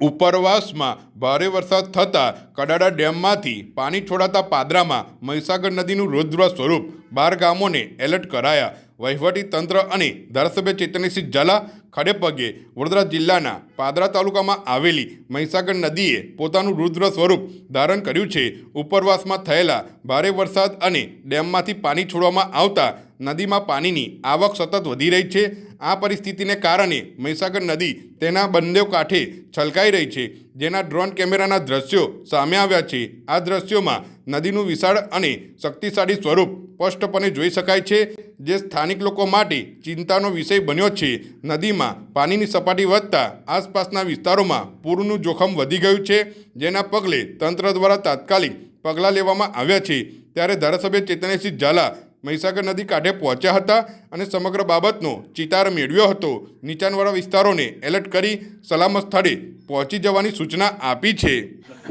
ઉપરવાસમાં ભારે વરસાદ થતાં કડાડા ડેમમાંથી પાણી છોડાતા પાદરામાં મહીસાગર નદીનું રૌદ્ર સ્વરૂપ બાર ગામોને એલર્ટ કરાયા. વહીવટી તંત્ર અને ધારાસભ્ય ચેતનસિંહ ઝાલા ખડે પગે વડોદરા જિલ્લાના પાદરા તાલુકામાં આવેલી મહીસાગર નદીએ પોતાનું રુદ્ર સ્વરૂપ ધારણ કર્યું છે. ઉપરવાસમાં થયેલા ભારે વરસાદ અને ડેમમાંથી પાણી છોડવામાં આવતા નદીમાં પાણીની આવક સતત વધી રહી છે. આ પરિસ્થિતિને કારણે મહીસાગર નદી તેના બંને કાંઠે છલકાઈ રહી છે. જેના ડ્રોન કેમેરાના દ્રશ્યો સામે આવ્યા છે. આ દ્રશ્યોમાં નદીનું વિશાળ અને શક્તિશાળી સ્વરૂપ સ્પષ્ટપણે જોઈ શકાય છે. જે સ્થાનિક લોકો માટે ચિંતાનો વિષય બન્યો છે. નદીમાં પાણીની સપાટી વધતા આસપાસના વિસ્તારોમાં પૂરનું જોખમ વધી ગયું છે, જેના પગલે તંત્ર દ્વારા તાત્કાલિક પગલાં લેવામાં આવ્યા છે. ત્યારે ધારાસભ્ય ચેતનસિંહ ઝાલા મહીસાગર નદી કાંઠે પહોંચ્યા હતા અને સમગ્ર બાબતનો ચિતાર મેળવ્યો હતો. નીચાણવાળા વિસ્તારોને એલર્ટ કરી સલામત સ્થળે પહોંચી જવાની સૂચના આપી છે.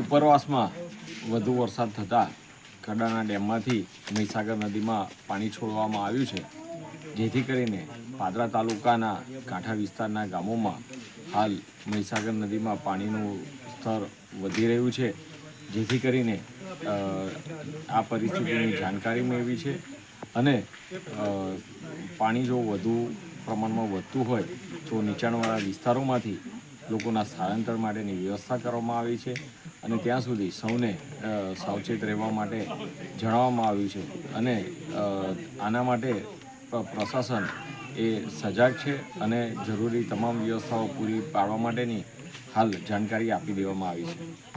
ઉપરવાસમાં વધુ વરસાદ થતાં કડાના ડેમમાંથી મહીસાગર નદીમાં પાણી છોડવામાં આવ્યું છે. જેથી કરીને પાદરા તાલુકાના કાંઠા વિસ્તારના ગામોમાં હાલ મહીસાગર નદીમાં પાણીનું સ્તર વધી રહ્યું છે, જેથી કરીને આ પરિસ્થિતિની જાણકારી મેળવી છે અને પાણી જો વધુ પ્રમાણમાં વધતું હોય તો નીચાણવાળા વિસ્તારોમાંથી લોકોના સ્થળાંતર માટેની વ્યવસ્થા કરવામાં આવી છે અને ત્યાં સુધી સૌને સાવચેત રહેવા માટે જણાવવામાં આવ્યું છે અને આના માટે પ્રશાસન એ સજાગ છે અને જરૂરી તમામ વ્યવસ્થાઓ પૂરી પાડવા માટેની હાલ જાણકારી આપી દેવામાં આવી છે.